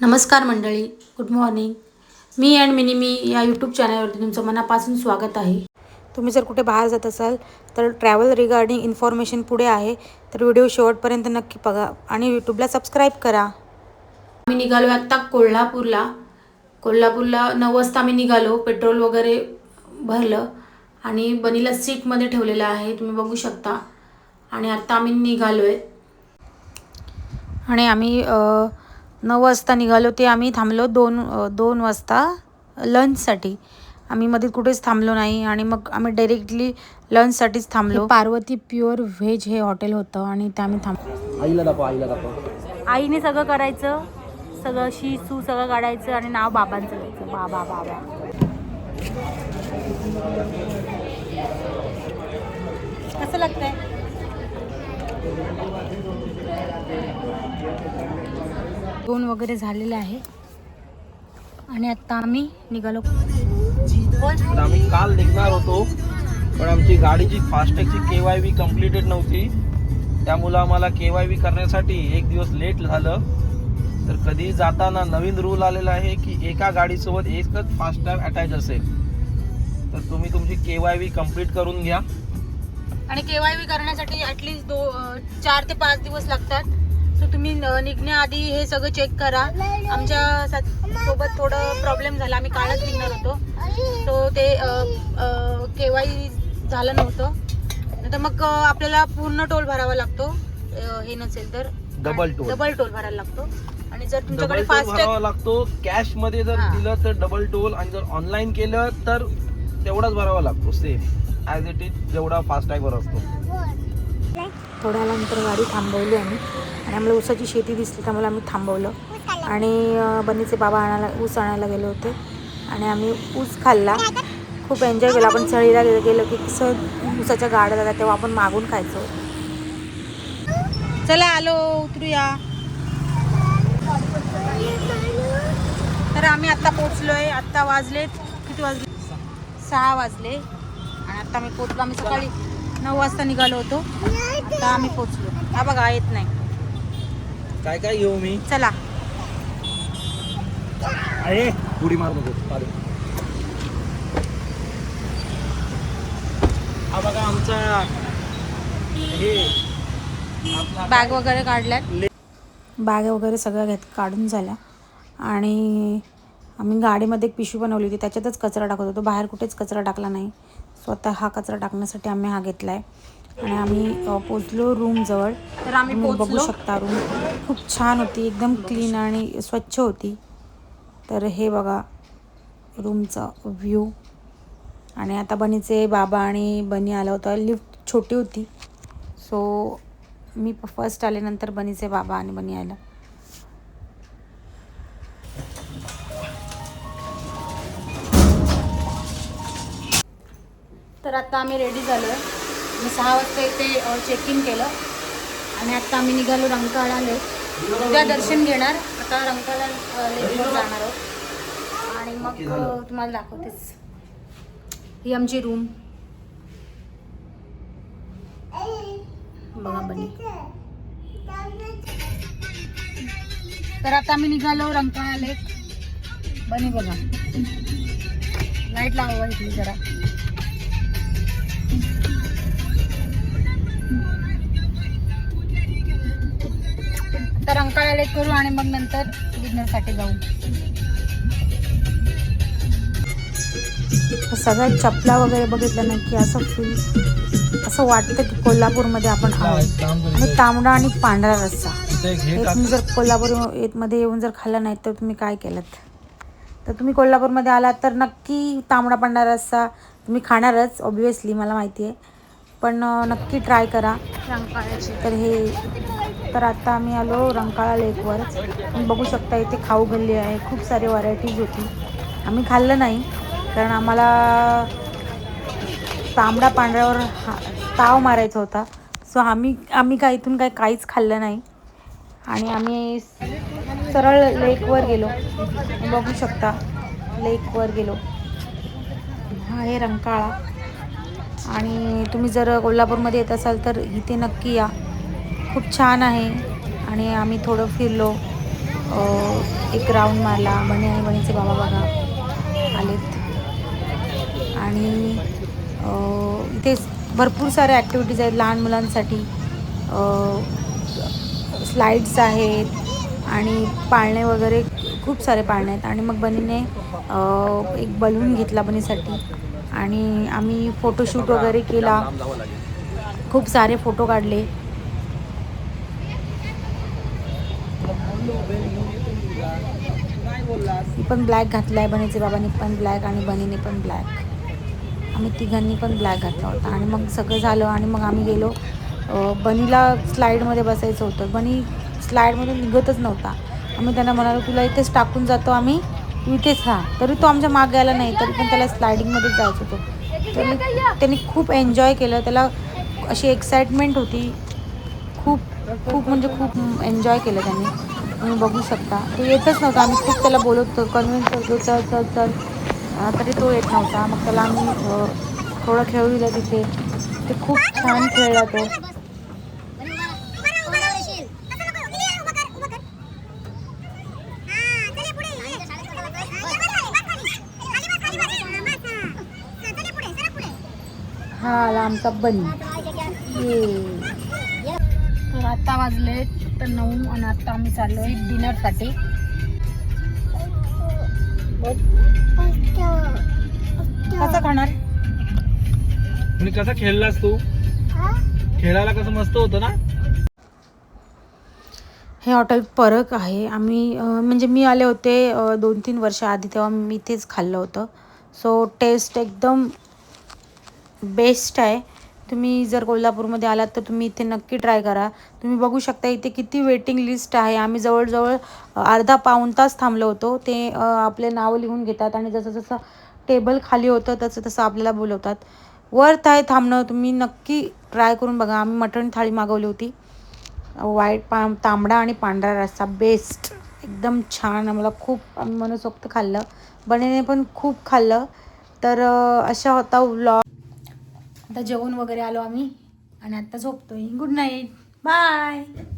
नमस्कार मंडळी good morning me and mini me या यूट्यूब चॅनलवरती तुमचं मनापासून स्वागत आहे. तुम्ही जर कुठे बाहेर जात असाल तर ट्रॅव्हल रिगार्डिंग इन्फॉर्मेशन पुढे आहे तर व्हिडिओ शेवटपर्यंत नक्की बघा आणि यूट्यूबला सबस्क्राईब करा. आम्ही निघालो आत्ता कोल्हापूरला. कोल्हापूरला नऊ वाजता आम्ही निघालो पेट्रोल वगैरे भरलं आणि बनीला सीटमध्ये ठेवलेलं आहे तुम्ही बघू शकता. आणि आत्ता आम्ही निघालो आहे आणि आम्ही नऊ वाजता निघालो ते आम्ही थांबलो दोन दोन वाजता लंचसाठी. आम्ही मध्ये कुठेच थांबलो नाही आणि मग आम्ही डायरेक्टली लंचसाठीच थांबलो. पार्वती प्युअर व्हेज हे हॉटेल होतं आणि ते आम्ही थांब आईला दाखव आईला दाखव. आईने सगळं करायचं सगळं शी सू सगळं काढायचं आणि नाव बाबांचं द्यायचं बाबा बाबा कसं लागतंय? दोन वगैरे झालेले आहे. आणि आता आम्ही निघालो. तर आम्ही काल निघणार होतो पण आमची गाडीची फास्टॅगची के वाय बी कम्प्लिटेड नव्हती. त्यामुळं आम्हाला के वाय बी करण्यासाठी एक दिवस लेट झालं. तर कधी जाताना नवीन रूल आलेला आहे की एका गाडीसोबत एकच फास्टॅग अटॅच असेल. तर तुम्ही तुमची के वाय बी कंप्लीट करून घ्या. आणि केवायबी करण्यासाठी ऍटलीस्ट दो चार ते पाच दिवस लागतात. सो तुम्ही निघण्याआधी हे सगळं चेक करा. आमच्यासोबत थोडं प्रॉब्लेम झाला. आम्ही कालच निघणार होतो. सो ते केवाय झालं नव्हतं. नाही तर मग आपल्याला पूर्ण टोल भरावा लागतो. हे नसेल तर. Double toll. डबल टोल भरायला लागतो. आणि जर तुमच्याकडे डबल टोल फास्ट लागतो. कॅशमध्ये जर. दिलं तर डबल टोल आणि जर ऑनलाईन केलं तर तेवढाच भरावा लागतो. सेम ॲज इट इज जेवढा फास्टॅग वर असतो. थोड्यानंतर गाडी थांबवली आम्ही. आणि आम्हाला ऊसाची शेती दिसली त्यामुळे आम्ही थांबवलं. आणि बनीचे बाबा आणायला ऊस आणायला गेले होते. आणि आम्ही ऊस खाल्ला. खूप एन्जॉय केला. आपण चळीला गेलो की कसं ऊसाच्या गाड्या जातात तेव्हा आपण मागून खायचो. चला आलो उतरूया. तर आम्ही आत्ता पोचलोय आत्ता वाजलेत किती वाजले? सहा वाजले. आणि आत्ता आम्ही पोचलो आम्ही सकाळी नऊ वाजता निघालो होतो. आता आम्ही पोचलो हा बघा येत नाही. काय काय घेऊ मी? चला. अरे उडी मार नको चालेल. हा बघा आमचा हे आपला बॅग वगैरे काढल्यात. बॅग वगैरे सगळ्या घेत काढून झाल्या. आणि आम्ही गाडीमध्ये एक पिशवी बनवली होती. त्याच्यातच कचरा टाकत होतो. बाहेर कुठेच कचरा टाकला नाही. स्वतः हा कचरा टाकण्यासाठी आम्ही हा घेतला आहे आणि आम्ही पोचलो रूमजवळ तर आम्ही बघू शकता रूम खूप छान होती एकदम क्लीन आणि स्वच्छ होती. तर हे बघा रूमचा व्ह्यू आणि आता बनीचे बाबा आणि बनी आला होता लिफ्ट छोटी होती. सो मी फर्स्ट आले नंतर बनीचे बाबा आणि बनी आला तर आता आम्ही रेडी झालो आहे मी सहा वाजता इथे चेक इन केलं. आणि आत्ता आम्ही निघालो रंकाळा लेक उद्या दर्शन घेणार. आता रंकाळा लेकवर जाणार आहोत. आणि मग तुम्हाला दाखवतेच. ही आमची रूम बघा बनी. तर आता आम्ही निघालो रंकाळा लेक बनी बघा. लाइट लावा इथली जरा. तर लेक करू आणि मग नंतर डिनरसाठी जाऊ. सगळ्या चपला वगैरे बघितलं ना की असं फील असं वाटतं की कोल्हापूरमध्ये आपण आहोत. आणि तांबडा आणि पांढरा रस्सा. तुम्ही जर कोल्हापूर येत- मध्ये येऊन जर खाल्लं नाही तर तुम्ही काय केलं तर तुम्ही कोल्हापूरमध्ये आलात तर नक्की तांबडा पांढरा रस्सा तुम्ही खाणारच ऑब्विसली मला माहिती आहे. पण नक्की ट्राय करा. तर हे तर आता आम्ही आलो रंकाळा लेकवर. बघू शकता इथे खाऊ गल्ली आहे. खूप सारी व्हरायटीज होती. आम्ही खाल्लं नाही कारण आम्हाला तांबडा पांढऱ्यावर हा ताव मारायचा होता. सो आम्ही आम्ही काय इथून काय काहीच खाल्लं नाही. आणि आम्ही सरळ लेकवर गेलो. बघू शकता लेकवर गेलो. हा आहे रंकाळा. आणि तुम्ही जर कोल्हापूरमध्ये येत असाल तर इथे नक्की या. खूप छान आहे. आणि आम्ही थोडं फिरलो. एक राऊंड मारला. बने आणि बणीचे बाबा बघा. आलेत. आणि इथे भरपूर साऱ्या ॲक्टिव्हिटीज आहेत लहान मुलांसाठी. स्लाईड्स आहेत. आणि पाळणे वगैरे खूप सारे पाळणे आहेत. आणि मग बनीने एक बलून घेतला बनीसाठी आणि आम्ही फोटोशूट वगैरे केला. खूप सारे फोटो काढले. मी पण ब्लॅक घातलाय बनीचे बाबांनी पण ब्लॅक आणि बनीने पण ब्लॅक आम्ही तिघांनी पण ब्लॅक घातला होता. आणि मग सगळं झालं आणि मग आम्ही गेलो. बनीला स्लाईडमध्ये बसायचं होतं. बनी स्लाईडमधून निघतच नव्हता. आम्ही त्यांना म्हणालो तुला इथेच टाकून जातो आम्ही. तू इथेच हा. तरी तो आमच्या मागे आला नाही तरी पण त्याला स्लायडिंगमध्ये जायचं होतं. त्यांनी त्यांनी खूप एन्जॉय केलं. त्याला अशी एक्साइटमेंट होती. खूप खूप म्हणजे खूप एन्जॉय केलं त्यांनी. तुम्ही बघू शकता. तो येतच नव्हता. आम्ही खूप त्याला बोलत होतो. कन्व्हिन्स करतो चल चल चल तरी तो येत नव्हता. मग त्याला आम्ही थोडं खेळू दिलं तिथे. ते खूप छान खेळला तो. हा आला आमचा बनी. ये तर आता वाजले तर नऊ आणि आता आम्ही चाललोय डिनरसाठी कसं खाणार? आणि कसा खेळलास तू? खेळायला कसं मस्त होतं ना? हे हॉटेल परक आहे. आम्ही म्हणजे मी आले होते दोन तीन वर्ष आधी तेव्हा मी तेच खाल्लं होतं. सो टेस्ट एकदम बेस्ट आहे. तुम्ही जर कोल्हापूरमध्ये आलात तर तुम्ही इथे नक्की ट्राय करा. तुम्ही बघू शकता इथे किती वेटिंग लिस्ट आहे. आम्ही जवळजवळ अर्धा पाऊण तास थांबलो होतो. ते आपले नावं लिहून घेतात आणि जसं जसं टेबल खाली होतं तसं तसं आपल्याला बोलवतात. वर्थ आहे थांबणं. तुम्ही नक्की ट्राय करून बघा. आम्ही मटण थाळी मागवली होती. व्हाईट पा तांबडा आणि पांढरा रस्सा. बेस्ट एकदम छान. आम्हाला खूप आम्ही मनसोक्त खाल्लं. बनेने पण खूप खाल्लं. तर अशा होता व्लॉग आता जेवण वगैरे आलो आम्ही आणि आता झोपतोय. Good night bye